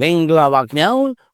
မင်္ဂလာပါခင်ဗျာ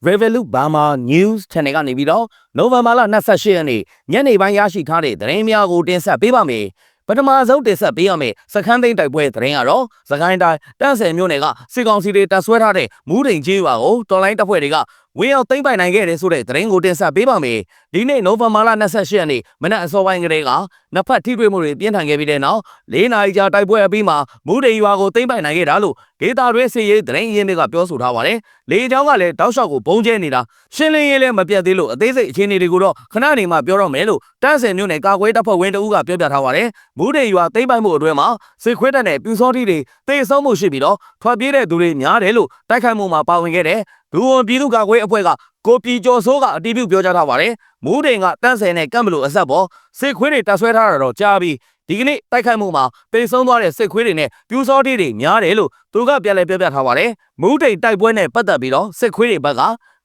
Revolut Burma News Channel ကနေပြီးတော့နိုဝင်ဘာလ28ရက်နေ့ညနေပိုင်းရရှိထားတဲ့သတင်းများကိုတင်ဆက်ပေးပါမယ်ပထမဆုံးတင်ဆက်ပေးရမယ့်စခန်းသိမ်းတိုက်ပွဲသတင်းကတော့စကိုင်းတိုင်းတန့်ဆယ်မြို့နယ်ကစစ်ကောင်စီတွေတပ်ဆွဲထားတဲ့မူးတိန်ကြီးရွာကိုတော်လိုင်းတပ်ဖွဲ့တွေကဝင်းအောင်သိမ်းပိုင်နိုင်ခဲ့တယ်ဆိုတဲ့သတင်းကိုတင်ဆက်ပေးပါမယ် ဒီနေ့နိုဝင်ဘာလ28ရက်နေ့မနက်အစောပိုင်းကလေးကနှစ်ဖက်ထိတွေ့မှုတွေပြင်းထန်ခဲ့ပြီးတဲ့နောက်၄နာရီကြာတိုက်ပွဲအပြီးမှာမူးတိန်ရွာကိုသိမ်းပိုင်နိုင်ခဲ့တာလို့ဒေတာတွဲစီရေးသတင်းရင်းတွေကပြောဆိုထားပါတယ်လေကြောင်းကလည်းတောက်လျှောက်ကိုဘုံကျဲနေတာရှင်းလင်းရေးလည်းမပြတ်သေးလို့အသေးစိတ်အခြေအနေတွေကိုတော့ခဏနေမှပြောတော့မယ်လို့တန်းစင်မြို့နယ်ကာကွယ်တပ်ဖွဲ့ဝင်တအူးကပြောပြထားပါတယ်မူးတိန်ရွာသိမ်းပိုင်မှုအတွင်းမှာစစ်ခွေးတပ်နဲ့ပြူစောတိတွေတေဆုံးမှုရှိပြီးတော့ထွက်ပြေးတဲ့သူတွေများတယ်လို့တိုက်ခိုက်မှုမှာပါဝင်ခဲ့တဲ့ဒူဝန်ပြည်သူ့ကာကွယ်အဖွဲ့က ကိုပီကျော်စိုးကအတီးပြုပြောကြားထားပါတယ်မူးတိန်ကတန်းစင်နဲ့ကမ်ဘလူအဆက်ပေါ်စစ်ခွေးတွေတပ်ဆွဲထားတာတော့ကြားပြီးဒီကနေ့တိုက်ခိုက်မှုမှာပေဆုံးသွားတဲ့စစ်ခွေးတွေနဲ့ပြူစောတိတွေများတယ်လို့သူကပြန်လည်ပြောပြထားပါတယ်မူးတိန်တိုက်ပွဲနဲ့ပတ်သက်ပြီးတော့စစ်ခွေးတွေဘက်က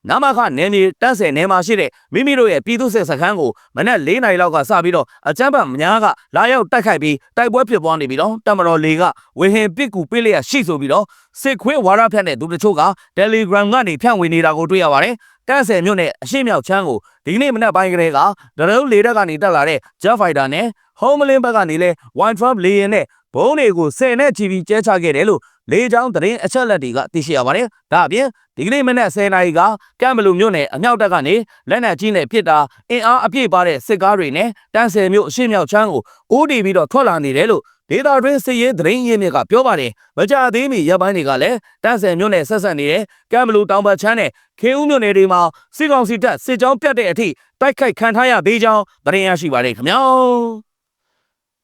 နမခနယ်မြေတန်းစင်နယ်မှာရှိတဲ့မိမိတို့ရဲ့ပြည်သူ့စစ်စခန်းကိုမနက်၄နာရီလောက်ကစပြီးတော့အကြမ်းဖက်များကလာရောက်တိုက်ခိုက်ပြီးတိုက်ပွဲဖြစ်ပွားနေပြီးတော့တမတော်လေးကဝေဟင်ပစ်ကူပေးလျက်ရှိဆိုပြီးတော့စစ်ခွေးဝါရဖြတ်တဲ့သူတချို့က Telegram ကနေဖြန့်ဝေနေတာကိုတွေ့ရပါတယ်တန်းဆယ်မြို့နယ်အရှိမြောက်ချမ်းကိုဒီကနေ့မနက်ပိုင်းကလေးကဒရုန်းလေတပ်ကနေတက်လာတဲ့ Jet Fighter နဲ့ Homeland ဘက်ကနေလဲ One Trump လေယာဉ်နဲ့ ဘုံတွေကိုဆယ်နဲ့ချီပြီးကျဲချခဲ့တယ်လို့လေကြောင်းသတင်းအချက်အလက်တွေကသိရှိရပါတယ်။ဒါအပြင်ဒီကနေ့မနက်10:00နာရီကကမ်ဘလူမြို့နယ်အမြောက်တပ်ကနေလက်နက်ကြီးနဲ့ပစ်တာအင်အားအပြည့်ပါတဲ့စစ်ကားတွေနဲ့တန်းဆယ်မြို့အရှိမြောက်ချမ်းကိုအိုးတီပြီးတော့ထွက်လာနေတယ်လို့ဒေတာတွင်းစစ်ရေးသတင်းရင်းမြစ်ကပြောပါတယ်။မကြသေးမီရပ်ပိုင်းတွေကလည်းတန်းဆယ်မြို့နယ်ဆက်ဆက်နေတဲ့ကမ်ဘလူတောင်ဘက်ချမ်းနဲ့ခေဦးမြို့နယ်တွေမှာစစ်ကောင်စီတပ်စစ်ကြောင်းပြတ်တဲ့အထိတိုက်ခိုက်ခံထားရသေးကြောင်းသတင်းရရှိပါတယ်ခင်ဗျာ။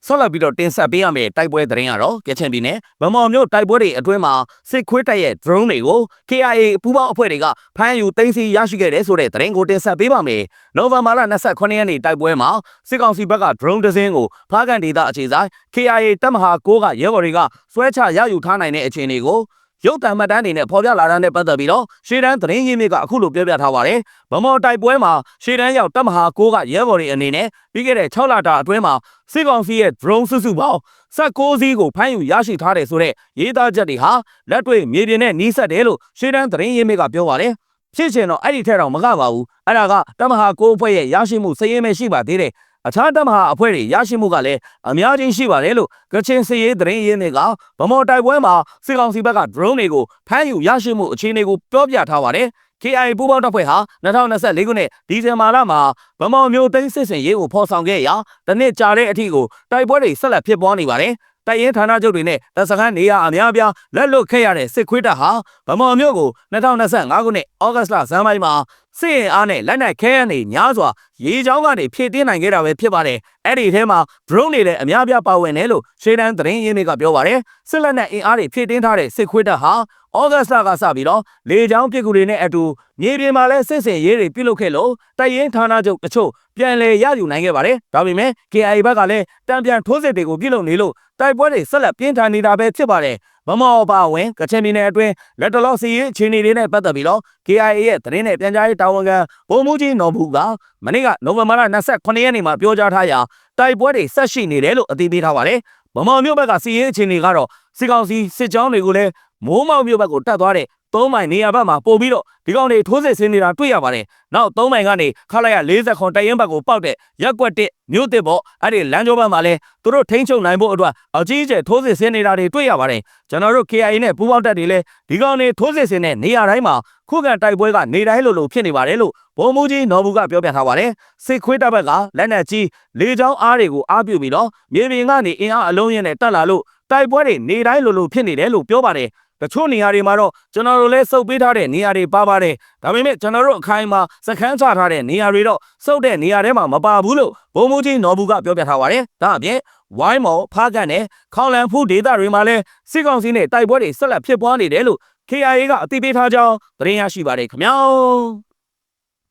ဆက်လက်ပြီးတော့တင်ဆက်ပေးရမယ့်တိုက်ပွဲသတင်းကတော့ကချင်ပြည်နယ်ဗမော်မြို့တိုက်ပွဲတွေအတွင်းမှာစစ်ခွေးတပ်ရဲ့ drone တွေကို KIA ပူးပေါင်းအဖွဲ့တွေကဖမ်းယူသိမ်းဆည်းရရှိခဲ့တဲ့ဆိုတဲ့သတင်းကိုတင်ဆက်ပေးပါမယ်။နိုဝင်ဘာလ29ရက်နေ့တိုက်ပွဲမှာစစ်ကောင်စီဘက်က drone တစ်စင်းကိုဖားကန်ဒေသအခြေဆိုင် KIA တပ်မဟာ9ကရဲဘော်တွေကဆွဲချရယူထားနိုင်တဲ့အခြေအနေကို ရုပ်တံမှတ်တမ်းတွေနဲ့ဖော်ပြလာတဲ့ပတ်သက်ပြီးတော့ရှေ့တန်းသတင်းရင်းမြစ်ကအခုလိုပြောပြထားပါတယ်။ဗမော်တိုက်ပွဲမှာရှေ့တန်းရောက်တပ်မဟာ9ကရဲဘော်တွေအနေနဲ့ပြီးခဲ့တဲ့6လတာအတွင်းမှာစစ်ကောင်စီရဲ့ drone စုစုပေါင်း16စီးကိုဖမ်းယူရရှိထားတယ်ဆိုတဲ့ရေးသားချက်တွေဟာလက်တွေ့မြေပြင်နဲ့နှီးစပ်တယ်လို့ရှေ့တန်းသတင်းရင်းမြစ်ကပြောပါတယ်။ဖြစ်ချင်တော့အဲ့ဒီထက်တော့မကပါဘူး။အဲ့ဒါကတပ်မဟာ9အဖွဲ့ရဲ့ရရှိမှုစည်ရင်ပဲရှိပါသေးတယ်။ အခြားတပ်မဟာအဖွဲ့တွေရရှိမှုကလည်းအများကြီးရှိပါတယ်လို့ကချင်စစ်ရေးသတင်းရင်းတွေကဗမော်တိုက်ပွဲမှာစစ်ကောင်စီဘက်က drone တွေကိုဖမ်းယူရရှိမှုအခြေအနေကိုပြောပြထားပါတယ်။ KI ပူးပေါင်းတပ်ဖွဲ့ဟာ2024ခုနှစ်ဒီဇင်ဘာလမှာဗမော်မျိုးသိန်းစစ်စင်ရေးကိုဖော်ဆောင်ခဲ့ရာတနစ်ကြာတဲ့အထိကိုတိုက်ပွဲတွေဆက်လက်ဖြစ်ပွားနေပါတယ်။တိုက်ရင်ဌာနချုပ်တွေနဲ့တပ်စခန်းနေရာအများအပြားလက်လွတ်ခဲ့ရတဲ့စစ်ခွေးတပ်ဟာဗမော်မျိုးကို2025ခုနှစ်ဩဂတ်လဇန်ပိုင်းမှာ စစ်ရင်အားနဲ့လက်နက်ခဲယမ်းတွေများစွာရေချောင်းကနေဖြည့်တင်းနိုင်ခဲ့တာပဲဖြစ်ပါတယ်။အဲ့ဒီထဲမှာ drone တွေလည်းအများပြားပါဝင်တယ်လို့ရှေးတန်းသတင်းရင်းတွေကပြောပါတယ်။စစ်လက်နက်အင်အားတွေဖြည့်တင်းထားတဲ့စစ်ခွေးတပ်ဟာဩဂတ်လကစပြီးတော့လေချောင်းပစ်ကူတွေနဲ့အတူမြေပြင်မှာလည်းစစ်စင်ရေးတွေပြုလုပ်ခဲ့လို့တိုက်ရင်ဌာနချုပ်တချို့ပြန်လည်ရယူနိုင်ခဲ့ပါတယ်။ဒါပေမဲ့ KIA ဘက်ကလည်းတံပြန်ထိုးစစ်တွေကိုပြုလုပ်နေလို့တိုက်ပွဲတွေဆက်လက်ပြင်းထန်နေတာပဲဖြစ်ပါတယ်။ မမောပါဝင်ကချင်ပြည်နယ်အတွင်းလက်တလောစီရေးအခြေအနေတွေနဲ့ပတ်သက်ပြီးတော့ KIA ရဲ့သတင်းနဲ့ပြန်ကြားရေးတာဝန်ခံဗိုလ်မှူးကြီးနော်ဘူးကမနေ့ကနိုဝင်ဘာလ28ရက်နေ့မှာပြောကြားထားရာတိုက်ပွဲတွေဆက်ရှိနေတယ်လို့အသိပေးထားပါတယ်။မမော်မြို့ဘက်ကစီရေးအခြေအနေကတော့စစ်ကောင်စီစစ်ကြောင်းတွေကိုလည်းမိုးမောက်မြို့ဘက်ကိုတက်သွားတဲ့ သုံးမိုင်နေရာဘက်မှာပို့ပြီးတော့ဒီကောင်တွေထိုးစစ်ဆင်နေတာတွေ့ရပါတယ်။နောက်သုံးမိုင်ကနေခလာရ40ခွန်တရင်ဘက်ကိုပောက်တဲ့ရက်ကွက်တစ်မြို့တစ်ပေါ့အဲ့ဒီလမ်းကြောဘက်မှာလဲသူတို့ထိန်းချုပ်နိုင်ဖို့အတွက်အကြီးအကျယ်ထိုးစစ်ဆင်နေတာတွေတွေ့ရပါတယ်။ကျွန်တော်တို့ KIA နဲ့ပူးပေါင်းတပ်တွေလဲဒီကောင်တွေထိုးစစ်ဆင်တဲ့နေရာတိုင်းမှာခုခံတိုက်ပွဲကနေတိုင်းလိုလိုဖြစ်နေပါတယ်လို့ဗိုလ်မှူးကြီးနော်ဘူးကပြောပြထားပါတယ်။စစ်ခွေးတပ်ဘက်ကလက်နက်ကြီးလေကြောင်းအားတွေကိုအားပြုပြီးတော့မြေပြင်ကနေအင်အားအလုံးရင်းနဲ့တက်လာလို့တိုက်ပွဲတွေနေတိုင်းလိုလိုဖြစ်နေတယ်လို့ပြောပါတယ်။တချို့နေရာတွေမှာတော့ကျွန်တော်တို့လည်းစုပ်ပေးထားတဲ့နေရာတွေပါပါတယ်ဒါပေမဲ့ကျွန်တော်တို့အခိုင်အမာစခန်းချထားတဲ့နေရာတွေတော့စုပ်တဲ့နေရာထဲမှာမပါဘူးလို့ဘုံမူကြီးနော်ဘူးကပြောပြထားပါတယ်ဒါအပြင်ဝိုင်းမော်ဖားကန်နဲ့ခေါလန်ဖူးဒေသတွေမှာလည်းစစ်ကောင်စီနဲ့တိုက်ပွဲတွေဆက်လက်ဖြစ်ပွားနေတယ်လို့ KIA ကအသိပေးထားကြောင်းသတင်းရရှိပါတယ်ခင်ဗျာ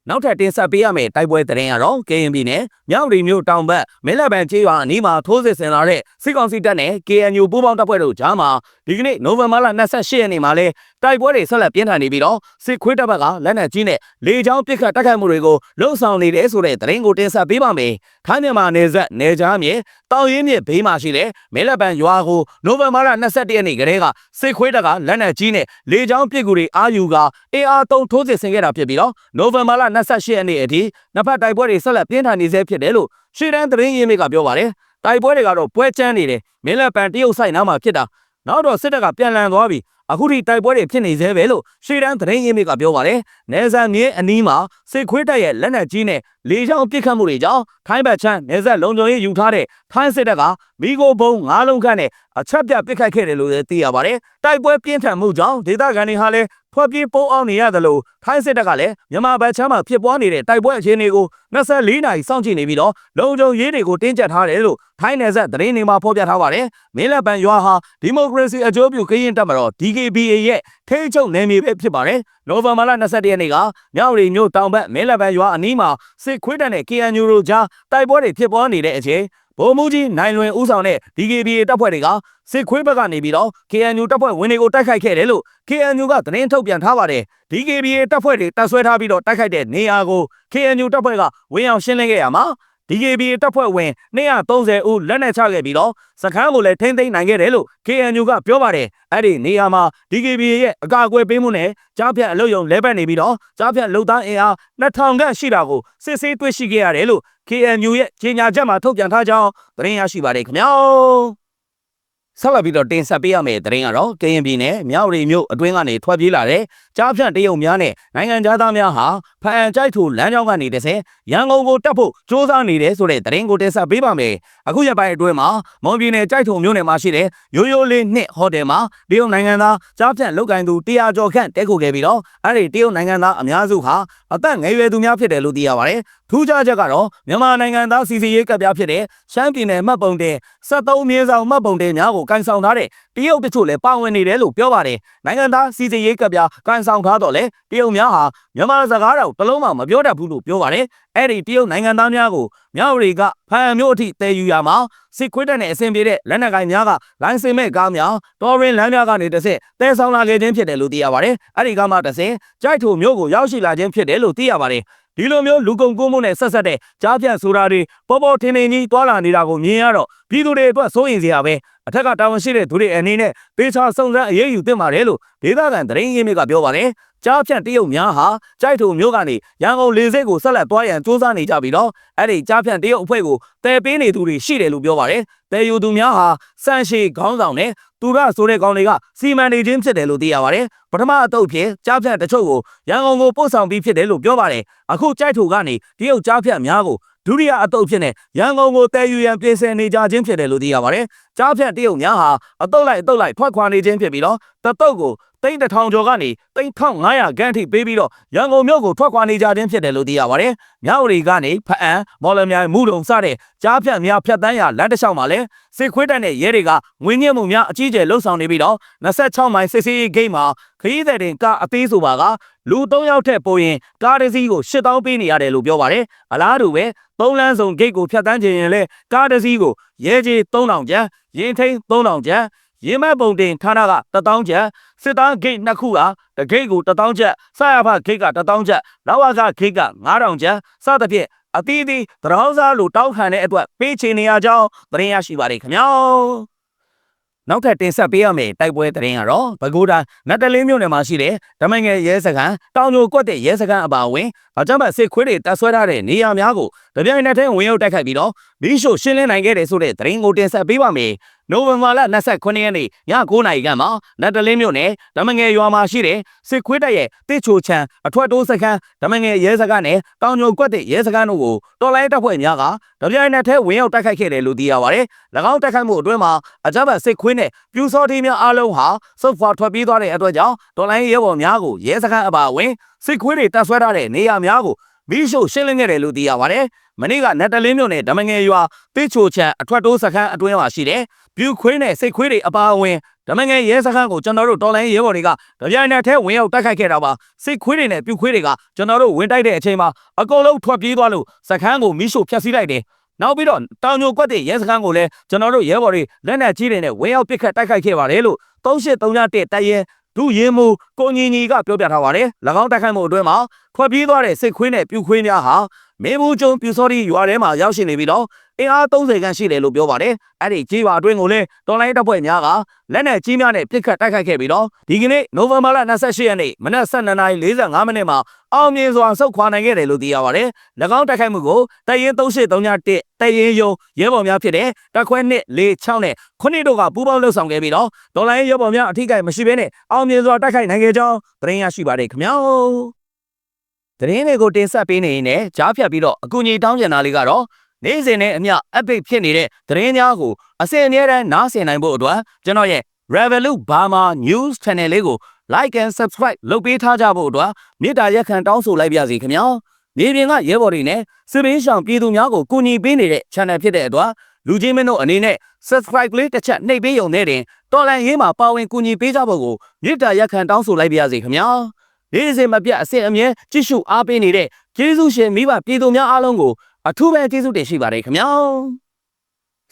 နောက်ထပ်တင်ဆက်ပေးရမယ့်တိုက်ပွဲသတင်းကတော့ KNB နဲ့မြောက်ရီမြို့တောင်ဘက်မဲလက်ပံကျေးရွာအနီးမှာထိုးစစ်ဆင်လာတဲ့စစ်ကောင်စီတပ်နဲ့ KNU ပူးပေါင်းတပ်ဖွဲ့တို့ကြားမှာဒီကနေ့နိုဝင်ဘာလ28ရက်နေ့မှာလဲ တိုက်ပွဲတွေဆက်လက်ပြင်းထန်နေပြီးတော့စစ်ခွေးတပ်ဘက်ကလက်နက်ကြီးနဲ့လေကြောင်းပစ်ခတ်တိုက်ခိုက်မှုတွေကိုလှုံ့ဆော်နေတယ်ဆိုတဲ့သတင်းကိုတင်ဆက်ပေးပါမယ်။ထိုင်းမြန်မာနယ်စပ်နယ်ကြားမြေတောင်ရင်းမြစ်ဘေးမှာရှိတဲ့မဲလက်ပံရွာကိုနိုဝင်ဘာလ22ရက်နေ့ကတည်းကစစ်ခွေးတပ်ကလက်နက်ကြီးနဲ့လေကြောင်းပစ်ကူတွေအာယူကအင်အားသုံးထိုးစစ်ဆင်ခဲ့တာဖြစ်ပြီးတော့နိုဝင်ဘာလ28ရက်နေ့အထိနှစ်ဖက်တိုက်ပွဲတွေဆက်လက်ပြင်းထန်နေဆဲဖြစ်တယ်လို့ရှေ့တန်းသတင်းရင်းမြစ်ကပြောပါတယ်။တိုက်ပွဲတွေကတော့ပွဲချမ်းနေတယ်မဲလက်ပံတရုတ်ဆိုင်နားမှာဖြစ်တာနောက်တော့စစ်တပ်ကပြန်လည်သွားပြီး အခုထိတိုက်ပွဲတွေဖြစ်နေသေးပဲလို့ရှေ့တန်းသတင်းရင်းမြစ်ကပြောပါတယ်။နေဇန်မြေအနီးမှာ စစ်ခွေးတပ်ရဲ့လက်နက်ကြီးနဲ့လေကြောင်းပစ်ခတ်မှုတွေကြောင့်ထိုင်းဘက်ချမ်းနေဇက်လုံခြုံရေးယူထားတဲ့ထိုင်းစစ်တပ်ကမိโกဘုံ၅လုံးခန့်နဲ့အချက်ပြပစ်ခတ်ခဲ့တယ်လို့လည်းသိရပါတယ်။တိုက်ပွဲပြင်းထန်မှုကြောင့်ဒေသခံတွေဟာလည်းဖွဲ့ပြေးပုံအောင်နေရတယ်လို့ထိုင်းစစ်တပ်ကလည်းမြန်မာဘက်ချမ်းမှာဖြစ်ပွားနေတဲ့တိုက်ပွဲအခြေအနေကို24နာရီစောင့်ကြည့်နေပြီးတော့လုံခြုံရေးတွေကိုတင်းကျပ်ထားတယ်လို့ထိုင်းနယ်စပ်သတင်းတွေမှာဖော်ပြထားပါတယ်။မင်းလက်ပံရွာဟာဒီမိုကရေစီအကျိုးပြုကရင်တပ်မတော် DKBA ရဲ့ထိန်းချုပ်နယ်မြေပဲဖြစ်ပါတယ်။နိုဝင်ဘာလ22ရက်နေ့ကမြောက်ရီမြို့တောင်ဘက်မင်းလက်ပံရွာအနီးမှာစစ်ခွေးတပ်နဲ့ KNU တို့ကြားတိုက်ပွဲတွေဖြစ်ပွားနေတဲ့အချိန်ဗိုလ်မှူးကြီးနိုင်လွင်ဦးဆောင်တဲ့ DKBA တပ်ဖွဲ့တွေကစစ်ခွေးဘက်ကနေပြီးတော့ KNU တပ်ဖွဲ့ဝင်တွေကိုတိုက်ခိုက်ခဲ့တယ်လို့ KNU ကသတင်းထုတ်ပြန်ထားပါတယ်။ DKBA တပ်ဖွဲ့တွေတပ်ဆွဲထားပြီးတော့တိုက်ခိုက်တဲ့နေရာကို KNU တပ်ဖွဲ့ကဝင်အောင်ရှင်းလင်းခဲ့ရမှာ DKBA တပ်ဖွဲ့ဝင်230ဦးလက်နက်ချခဲ့ပြီးတော့စခန်းကိုလည်းထိမ့်သိမ်းနိုင်ခဲ့တယ်လို့ KNU ကပြောပါတယ်။အဲ့ဒီနေရာမှာ DKBA ရဲ့အကာအကွယ်ပေးမှုနဲ့ကြားဖြတ်အလုတ်ယုံလဲပတ်နေပြီးတော့ကြားဖြတ်လုံသားအင်အား2000ခန့်ရှိတာကိုစစ်ဆေးတွေ့ရှိခဲ့ရတယ်လို့ KNU ရဲ့ကြေညာချက်မှာထုတ်ပြန်ထားကြောင်းသတင်းရရှိပါတယ်ခင်ဗျာ။ ဆက်လက်ပြီးတော့တင်ဆက်ပေးရမယ့်သတင်းကတော့ကရင်ပြည်နယ်မြောက်ရီမြို့အတွင်းကနေထွက်ပြေးလာတဲ့ကြားဖြန့်တရုတ်များနဲ့နိုင်ငံသားများဟာဖအံကြိုက်ထူလမ်းကြောင်းကနေတဆဲရန်ကုန်ကိုတက်ဖို့စ조사နေတယ်ဆိုတဲ့သတင်းကိုတင်ဆက်ပေးပါမယ်။အခုရက်ပိုင်းအတွင်းမှာမွန်ပြည်နယ်ကြိုက်ထူမြို့နယ်မှာရှိတဲ့ရိုးရိုးလေးနှစ်ဟိုတယ်မှာတရုတ်နိုင်ငံသားကြားဖြန့်လုတ်ကင်သူ100ကျော်ခန့်တဲခုခဲ့ပြီးတော့အဲ့ဒီတရုတ်နိုင်ငံသားအများစုဟာအသက်ငယ်ရွယ်သူများဖြစ်တယ်လို့သိရပါတယ်။ ထူးခြားချက်ကတော့မြန်မာနိုင်ငံသားစီစီရေးကပ်ပြားဖြစ်တဲ့ရှမ်းပြည်နယ်မှတ်ပုံတင်73မြေဆောင်မှတ်ပုံတင်များကိုကန်ဆောင်ထားတဲ့တရုတ်တချို့လည်းပါဝင်နေတယ်လို့ပြောပါတယ်။နိုင်ငံသားစီစီရေးကပ်ပြားကန်ဆောင်ထားတော့လေတရုတ်များဟာမြန်မာစကားတော်တစ်လုံးမှမပြောတတ်ဘူးလို့ပြောပါတယ်။အဲ့ဒီတရုတ်နိုင်ငံသားများကိုမြောက်ရီကဖန်မျိုးအထိတည်ယူရမှာစစ်ခွေးတပ်နဲ့အဆင်ပြေတဲ့လက်နက်ကိုင်များကလိုင်းစင်မဲ့ကားများတော်ရင်လမ်းများကနေတစ်ဆင့်တဲဆောင်လာခဲ့ခြင်းဖြစ်တယ်လို့သိရပါတယ်။အဲ့ဒီကားမှတစ်ဆင့်ကြိုက်ထုံမျိုးကိုရောက်ရှိလာခြင်းဖြစ်တယ်လို့သိရပါတယ်။ ဒီလိုမျိုးလူကုန်ကူးမှုနဲ့ဆက်ဆက်တဲ့ကြားပြန့်ဆိုတာတွေပေါ်ပေါ်ထင်ထင်ကြီးတွာလာနေတာကိုမြင်ရတော့ပြည်သူတွေအတွက်စိုးရင်စရာပဲအထက်ကတာဝန်ရှိတဲ့သူတွေအနေနဲ့ပေချာစုံစမ်းအရေးယူသင့်ပါတယ်လို့ဒေသခံသတင်းရင်းမြစ်ကပြောပါတယ်ကြားဖြန့်တရုတ်များဟာကြိုက်ထုံမျိုးကနေရန်ကုန်လေဆိပ်ကိုဆက်လက်သွားရန်စူးစမ်းနေကြပြီးတော့အဲ့ဒီကြားဖြန့်တရုတ်အဖွဲ့ကိုတဲပေးနေသူတွေရှိတယ်လို့ပြောပါတယ်တဲယူသူများဟာစန့်ရှိခေါင်းဆောင်နဲ့ သူရဆိုတဲ့ကောင်တွေကစီမံနေခြင်းဖြစ်တယ်လို့သိရပါတယ်ပထမအတုပ်ဖြစ်ကြားဖြန့်တချို့ကိုရန်ကုန်ကိုပို့ဆောင်ပြီးဖြစ်တယ်လို့ပြောပါတယ်အခုကြိုက်ထုကနေတရုတ်ကြားဖြန့်များကိုဒုတိယအတုပ်ဖြစ်နေရန်ကုန်ကိုတည်ယူရန်ပြင်ဆင်နေကြခြင်းဖြစ်တယ်လို့သိရပါတယ်။ကြားဖြန့်တရုတ်များဟာအတုပ်လိုက်အတုပ်လိုက်ထွက်ခွာနေခြင်းဖြစ်ပြီးတော့တတုပ်ကို တိန်းတစ်ထောင်ကျော်ကနေတိန်း1500ခန်းထိပေးပြီးတော့ရန်ကုန်မြို့ကိုထွက်ခွာနေကြခြင်းဖြစ်တယ်လို့သိရပါတယ်။မြောက်ရီကနေဖအံမော်လမြိုင်မူတုံစတဲ့ကြားဖြန့်များဖြတ်တန်းရာလမ်းတစ်လျှောက်မှာလည်းစစ်ခွေးတပ်နဲ့ရဲတွေကငွေညှစ်မှုများအကြီးအကျယ်လှုပ်ဆောင်နေပြီးတော့26မိုင်စစ်စေးဂိတ်မှာခရီးသည်တင်ကားအသေးဆိုပါကလူ3ယောက်ထက်ပိုရင်ကားတစ်စီးကို8000ပေးနေရတယ်လို့ပြောပါတယ်။အလားတူပဲသုံးလမ်းဆောင်ဂိတ်ကိုဖြတ်တန်းခြင်းရင်လည်းကားတစ်စီးကိုရဲကြီး3000ကျပ်ရင်ထိန်3000ကျပ် ရင်မက်ပုံတင်ဌာနက1000ကျပ်စစ်သားဂိတ်နှစ်ခုကတဂိတ်ကို1000ကျပ်ဆရာဖဂိတ်က1000ကျပ်လောက်ဝကဂိတ်က9000ကျပ်စသဖြင့်အသီးသီးတရောင်းစားလိုတောက်ခံတဲ့အတွက်ပေးချေနေရကြောင်းသတင်းရရှိပါတယ်ခင်ဗျာနောက်ထပ်တင်ဆက်ပေးရမယ့်တိုက်ပွဲသတင်းကတော့ပဲခူးတိုင်းနတ်တလင်းမြို့နယ်မှာရှိတဲ့ဓမငယ်ရဲစခန်းတောင်ညိုကွက်တဲ့ရဲစခန်းအပါအဝင်အကြမ်းဖက်စစ်ခွေးတွေတပ်ဆွဲထားတဲ့နေရာများကိုတပြိုင်နက်တည်းဝင်ရောက်တိုက်ခိုက်ပြီးတော့မီးရှို့ရှင်းလင်းနိုင်ခဲ့တယ်ဆိုတဲ့သတင်းကိုတင်ဆက်ပေးပါမယ်။ နိုဝင်ဘာလ29ရက်နေ့ည9:00နာရီခန့်မှာနတ်တလင်းမြို့နယ်ဓမငယ်ရွာမှာရှိတဲ့စစ်ခွေးတပ်ရဲ့တစ်ချိုချံအထွတ်တိုးစခန်းဓမငယ်ရဲစခန်းနဲ့တောင်ညိုကွက်တဲ့ရဲစခန်းတို့ကိုတော်လိုင်းတပ်ဖွဲ့များကတပြိုင်နက်တည်းဝင်ရောက်တိုက်ခိုက်ခဲ့တယ်လို့သိရပါတယ်။၎င်းတိုက်ခိုက်မှုအတွင်းမှာအကြမ်းဖက်စစ်ခွေးနဲ့ပြူစော်တီများအားလုံးဟာစုပ်ဖွာထွက်ပြေးသွားတဲ့အတွက်ကြောင့်တော်လိုင်းရဲဘော်များကိုရဲစခန်းအပါအဝင်စစ်ခွေးတွေတပ်ဆွဲထားတဲ့နေရာများကို မီးရှို့ရှင်းလင်းခဲ့တယ်လို့သိရပါတယ်။မနေ့ကနတ်တလင်းမြို့နယ်ဓမငယ်ရွာတစ်ချိုချံအထွတ်တိုးစခန်းအတွင်းမှာရှိတဲ့ပြူခွေးနဲ့စိတ်ခွေးတွေအပါအဝင်ဓမငယ်ရဲစခန်းကိုကျွန်တော်တို့တော်လိုင်းရဲဘော်တွေကတပြိုင်နက်တည်းဝင်ရောက်တိုက်ခိုက်ခဲ့တာပါစိတ်ခွေးတွေနဲ့ပြူခွေးတွေကကျွန်တော်တို့ဝင်တိုက်တဲ့အချိန်မှာအကုန်လုံးထွက်ပြေးသွားလို့စခန်းကိုမီးရှို့ဖျက်ဆီးလိုက်တယ်နောက်ပြီးတော့တောင်ညိုကွက်တဲ့ရဲစခန်းကိုလည်းကျွန်တော်တို့ရဲဘော်တွေလက်နက်ကြီးတွေနဲ့ဝင်ရောက်ပစ်ခတ်တိုက်ခိုက်ခဲ့ပါတယ်လို့3831တပ်ရဲ ဒုရင်မှုကိုညီညီကပြောပြထားပါတယ်၎င်းတိုက်ခိုက်မှုအတွင်းမှာထွက်ပြေးသွားတဲ့စစ်ခွေးနဲ့ပြူခွေးများဟာမင်းဘူးကျုံပြူစောတိရွာထဲမှာရောက်ရှိနေပြီးတော့အင်အား30ခန်းရှိတယ်လို့ပြောပါတယ်အဲ့ဒီကြီးပါအတွင်းကိုလည်းတော်လိုင်းတပ်ဖွဲ့များကလက်နက်ကြီးများနဲ့ပစ်ခတ်တိုက်ခိုက်ခဲ့ပြီးတော့ဒီကနေ့နိုဝင်ဘာလ28ရက်နေ့မနက်12:45မိနစ်မှာ အောင်မြင်စွာဆုတ်ခွာနိုင်ခဲ့တယ်လို့သိရပါတယ်၎င်းတိုက်ခိုက်မှုကိုတရင်3831တရင်ယုံရဲဘော်များဖြစ်တဲ့တပ်ခွဲ1 4 6နဲ့9တို့ကပူးပေါင်းလှုပ်ဆောင်ခဲ့ပြီးတော့တော်လိုင်းရဲဘော်များအထိကိမရှိဘဲနဲ့အောင်မြင်စွာတိုက်ခိုက်နိုင်ခဲ့ကြောင်းသတင်းရရှိပါတယ်ခင်ဗျာသတင်းတွေကိုတင်ဆက်ပေးနေရင်လည်းကြားဖြတ်ပြီးတော့အကူအညီတောင်းကျင်တာလေးကတော့နေ့စဉ်နဲ့အမျှ update ဖြစ်နေတဲ့သတင်းများကိုအစဉ်အမြဲတမ်းနားဆင်နိုင်ဖို့အတွက်ကျွန်တော်ရဲ့ Revolut Burma News Channel လေးကို like and subscribe လုပ်ပေးထားကြဖို့အတွက်မေတ္တာရက်ခံတောင်းဆိုလိုက်ပါစီခင်ဗျာမြေပြင်ကရဲဘော်တွေနဲ့စစ်ပင်းရှောင်ပြည်သူများကိုကူညီပေးနေတဲ့ channel ဖြစ်တဲ့အတွက်လူချင်းမင်းတို့အနေနဲ့ subscribe လေးတစ်ချက်နှိပ်ပေးရုံနဲ့တင်တော်လန်ရေးမှာပါဝင်ကူညီပေးကြဖို့ကိုမေတ္တာရက်ခံတောင်းဆိုလိုက်ပါစီခင်ဗျာဒီစဉ်မပြတ်အစစ်အမြဲကြည့်ရှုအားပေးနေတဲ့ကျေးဇူးရှင်မိဘပြည်သူများအားလုံးကိုအထူးပဲကျေးဇူးတင်ရှိပါတယ်ခင်ဗျာ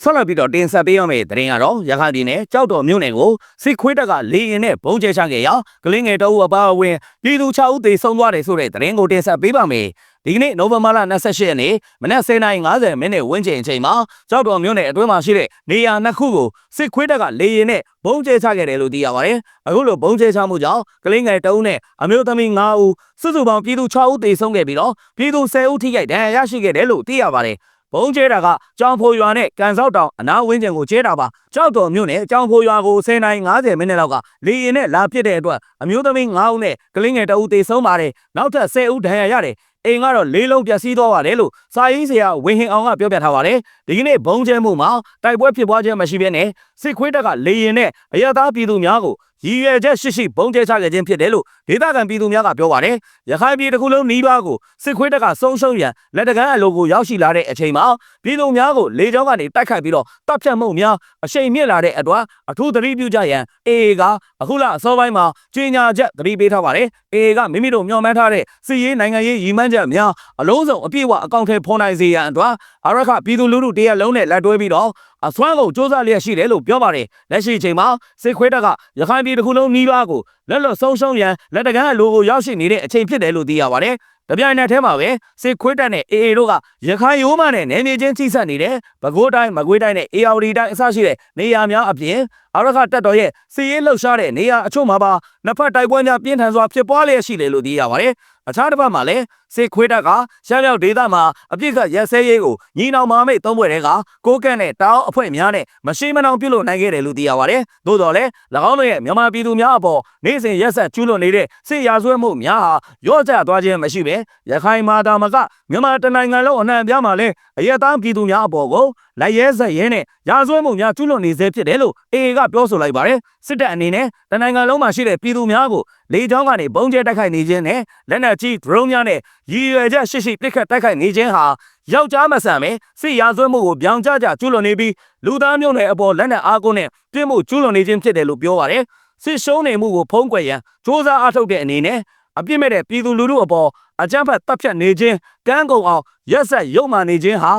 ဆက်လက်ပြီးတော့တင်ဆက်ပေးရမယ့်သတင်းကတော့ရခိုင်ပြည်နယ်ကြောက်တော်မြို့နယ်ကိုစစ်ခွေးတပ်ကလေရင်နဲ့ဘုံကျဲချခဲ့ရာကလင်းငယ်တအုပ်အပါအဝင်ပြည်သူ6ဦးသေဆုံးသွားတယ်ဆိုတဲ့သတင်းကိုတင်ဆက်ပေးပါမယ်ဒီကနေ့နိုဝင်ဘာလ28ရက်နေ့မနက်09:50မိနစ်ဝန်းကျင်အချိန်မှာကြောက်တော်မြို့နယ်အတွင်းမှာရှိတဲ့နေရာနှစ်ခုကိုစစ်ခွေးတပ်ကလေရင်နဲ့ဘုံကျဲချခဲ့တယ်လို့သိရပါတယ်အခုလိုဘုံကျဲချမှုကြောင့်ကလင်းငယ်တအုပ်နဲ့အမျိုးသမီး9ဦးစုစုပေါင်းပြည်သူ6ဦးသေဆုံးခဲ့ပြီးတော့ပြည်သူ10ဦးထိခိုက်ဒဏ်ရာရရှိခဲ့တယ်လို့သိရပါတယ် ဘုံကျဲတာကကြောင်ဖိုရွာနဲ့ကန်ဆောက်တောင်အနားဝင်းကျင်ကိုကျဲတာပါကြောက်တော်မြို့နယ်ကြောင်ဖိုရွာကို10:50မိနစ်လောက်ကလေရင်နဲ့လာပစ်တဲ့အတွက်အမျိုးသမီး9ဦးနဲ့ကလေးငယ်2ဦးသေဆုံးပါတယ်နောက်ထပ်10ဦးဒဏ်ရာရတယ် အိမ်ကတော့လေးလုံးပျက်စီးသွားပါတယ်လို့စာရေးဆရာဝင်းဟင်အောင်ကပြောပြထားပါတယ်ဒီကနေ့ဘုံကျဲမှုမှာတိုက်ပွဲဖြစ်ပွားခြင်းမရှိဘဲနဲ့စစ်ခွေးတပ်ကလေရင်နဲ့အရသာပြည်သူများကိုရည်ရွယ်ချက်ရှိရှိဘုံကျဲချခဲ့ခြင်းဖြစ်တယ်လို့ဒေသခံပြည်သူများကပြောပါတယ်ရခိုင်ပြည်တစ်ခုလုံးနီးပါးကိုစစ်ခွေးတပ်ကဆုံးရှုံးရန်လက်တကမ်းအလိုကိုရောက်ရှိလာတဲ့အချိန်မှာပြည်သူများကိုလေကြောင်းကနေတိုက်ခိုက်ပြီးတော့တပ်ဖြတ်မှုများအရှိန်မြင့်လာတဲ့အတွက်အထူးသတိပြုကြရန်အေအေကအခုလအစောပိုင်းမှာကြီးညာချက်သတိပေးထားပါတယ်အေအေကမိမိတို့မျှော်မှန်းထားတဲ့စစ်ရေးနိုင်ငံရေးရည်မှန်းချက်များအလုံးစုံအပြည့်အဝအကောင့်ထဲဖော်နိုင်စေရန်အတွက်အရခပြည်သူလူထုတရက်လုံးနဲ့လက်တွဲပြီးတော့အစွမ်းကုန်စ조사လျက်ရှိတယ်လို့ပြောပါတယ်လက်ရှိအချိန်မှာစစ်ခွေးတပ်ကရခိုင်ပြည်တစ်ခုလုံးနီးပါးကိုလက်လွတ်ဆုံးရှုံးရန်လက်တကမ်းအလိုကိုရောက်ရှိနေတဲ့အချိန်ဖြစ်တယ်လို့သိရပါတယ်တပြိုင်နက်တည်းမှာပဲစစ်ခွေးတပ်နဲ့အေအေတို့ကရခိုင်ရိုးမနဲ့နယ်မြေချင်းချိဆက်နေတဲ့ပဲခူးတိုင်းမကွေးတိုင်းနဲ့အေယာဝတီတိုင်းအစရှိတဲ့နေရာများအပြင်အရခတပ်တော်ရဲ့စီရေးလှုပ်ရှားတဲ့နေရာအချို့မှာပါနှစ်ဖက်တိုက်ပွဲများပြင်းထန်စွာဖြစ်ပွားလျက်ရှိတယ်လို့သိရပါတယ် အခြားတစ်ဖက်မှာလည်းစစ်ခွေးတပ်ကရှမ်းမြောက်ဒေသမှာအပြစ်ကရက်စဲရေးကိုညီနောင်မာမိတ်သုံးဘွဲ့တွေကကိုကန့်နဲ့တောင်းအဖွဲ့များနဲ့မရှိမနှောင်ပြုလုပ်နိုင်ခဲ့တယ်လို့သိရပါတယ်။သို့တော်လည်း၎င်းတို့ရဲ့မြန်မာပြည်သူများအပေါ်နေ့စဉ်ရက်ဆက်ကျူးလွန်နေတဲ့စစ်ရာဇဝတ်မှုများဟာရော့ကျသွားခြင်းမရှိဘဲရခိုင်မာတာမကမြန်မာတနိုင်ငံလုံးအနှံ့အပြားမှာလည်းအရက်သားပြည်သူများအပေါ်ကိုလိုက်ရဲဆက်ရဲနဲ့ရာဇဝတ်မှုများကျူးလွန်နေစေဖြစ်တယ်လို့အေအေကပြောဆိုလိုက်ပါတယ်။စစ်တပ်အနေနဲ့တနိုင်ငံလုံးမှာရှိတဲ့ပြည်သူများကို လေကြောင်းကနေပုံကျဲတိုက်ခိုက်နေခြင်းနဲ့လက်နက်ကြီး drone များနဲ့ရည်ရွယ်ချက်ရှိရှိပစ်ခတ်တိုက်ခိုက်နေခြင်းဟာယောက်ျားမဆန်ပဲစစ်ရာဇဝတ်မှုကိုပြောင်ကျကျကျူးလွန်နေပြီးလူသားမျိုးနွယ်အပေါ်လက်နက်အားကိုးနဲ့ပြစ်မှုကျူးလွန်နေခြင်းဖြစ်တယ်လို့ပြောပါတယ်။စစ်ရှုံးနေမှုကိုဖုံးကွယ်ရန်စ조사အားထုတ်တဲ့အနေနဲ့အပြစ်မဲ့တဲ့ပြည်သူလူထုအပေါ်အကြမ်းဖက်တပ်ဖြတ်နေခြင်းကမ်းကုန်အောင်ရက်ဆက်ရုံမှနေခြင်းဟာ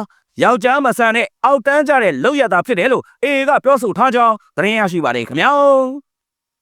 ယောက်ျားမဆန်တဲ့အောက်တန်းကြတဲ့လောက်ရတာဖြစ်တယ်လို့အေအေကပြောဆိုထားကြောင်းသတင်းရရှိပါတယ်ခင်ဗျာ